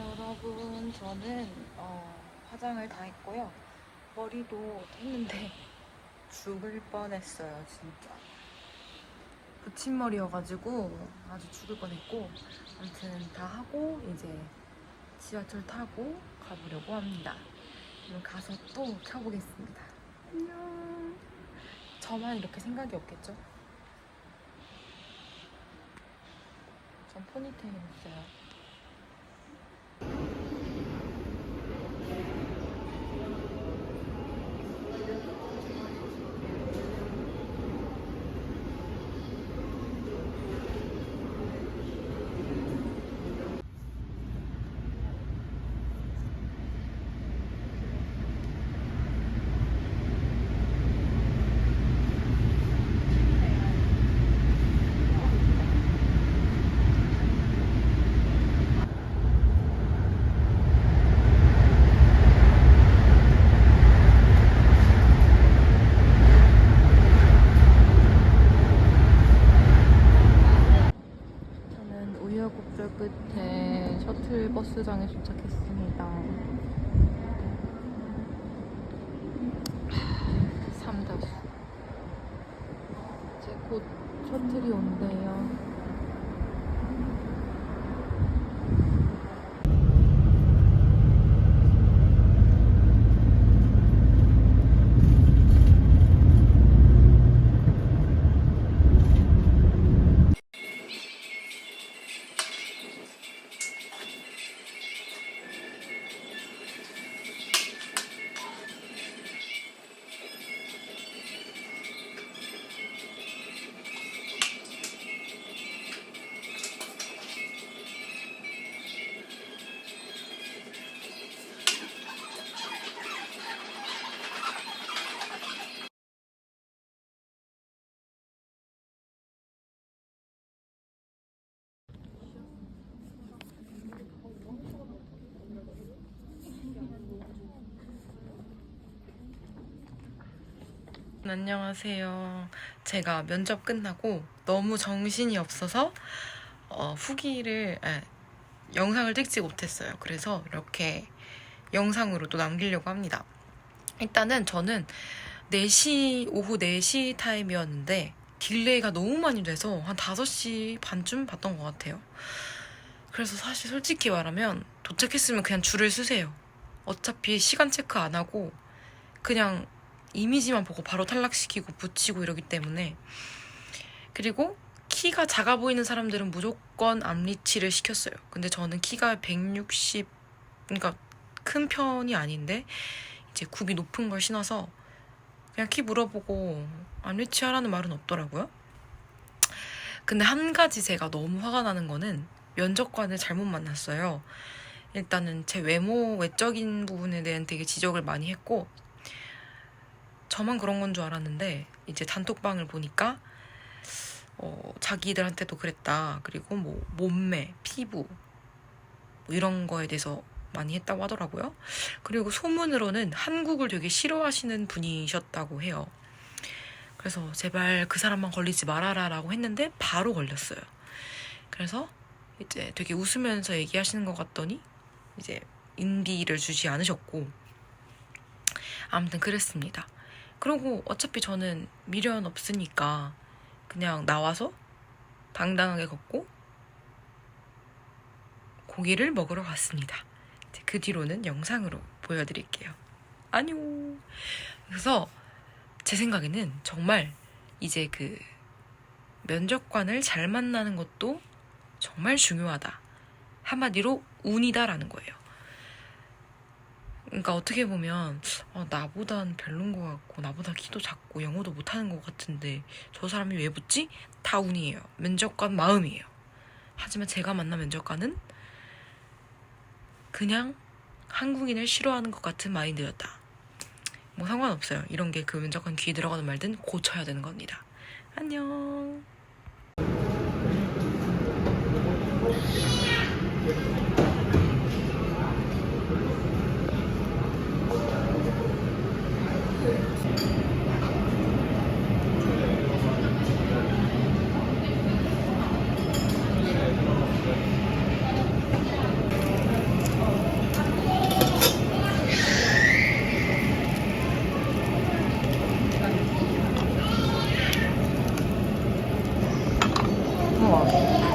여러분 저는 어, 화장을 다 했고요. 머리도 했는데 죽을 뻔했어요 진짜. 붙임머리여가지고 아주 죽을 뻔했고 아무튼 다 하고 이제 지하철 타고 가보려고 합니다. 그럼 가서 또 켜보겠습니다. 안녕. 저만 이렇게 생각이 없겠죠? 전 포니테일 했어요 저는 우여곡절 끝에 셔틀버스장에 도착했습니다. 삼다수. 이제 곧 셔틀이 온대요. 안녕하세요. 제가 면접 끝나고 너무 정신이 없어서 어, 후기를 아, 영상을 찍지 못했어요. 그래서 이렇게 영상으로 또 남기려고 합니다. 일단은 저는 4시 오후 4시 타임이었는데 딜레이가 너무 많이 돼서 한 5시 반쯤 봤던 것 같아요. 그래서 사실 솔직히 말하면 도착했으면 그냥 줄을 쓰세요. 어차피 시간 체크 안 하고 그냥 이미지만 보고 바로 탈락시키고 붙이고 이러기 때문에 그리고 키가 작아 보이는 사람들은 무조건 암리치를 시켰어요. 근데 저는 키가 160 그러니까 큰 편이 아닌데 이제 굽이 높은 걸 신어서 그냥 키 물어보고 암리치 하라는 말은 없더라고요. 근데 한 가지 제가 너무 화가 나는 거는 면접관을 잘못 만났어요. 일단은 제 외모, 외적인 부분에 대한 되게 지적을 많이 했고 저만 그런 건 줄 알았는데 이제 단톡방을 보니까 어, 자기들한테도 그랬다. 그리고 뭐 몸매, 피부 뭐 이런 거에 대해서 많이 했다고 하더라고요. 그리고 소문으로는 한국을 되게 싫어하시는 분이셨다고 해요. 그래서 제발 그 사람만 걸리지 말아라라고 했는데 바로 걸렸어요. 그래서 이제 되게 웃으면서 얘기하시는 것 같더니 이제 인비를 주지 않으셨고 아무튼 그랬습니다. 그리고 어차피 저는 미련 없으니까 그냥 나와서 당당하게 걷고 고기를 먹으러 갔습니다. 그 뒤로는 영상으로 보여드릴게요. 안녕. 그래서 제 생각에는 정말 이제 그 면접관을 잘 만나는 것도 정말 중요하다. 한마디로 운이다라는 거예요. 그러니까 어떻게 보면 어, 나보단 별론 것 같고 나보다 키도 작고 영어도 못하는 것 같은데 저 사람이 왜 붙지? 다 운이에요. 면접관 마음이에요. 하지만 제가 만난 면접관은 그냥 한국인을 싫어하는 것 같은 마인드였다. 뭐 상관없어요. 이런 게 그 면접관 귀에 들어가는 말든 고쳐야 되는 겁니다. 안녕. Thank you.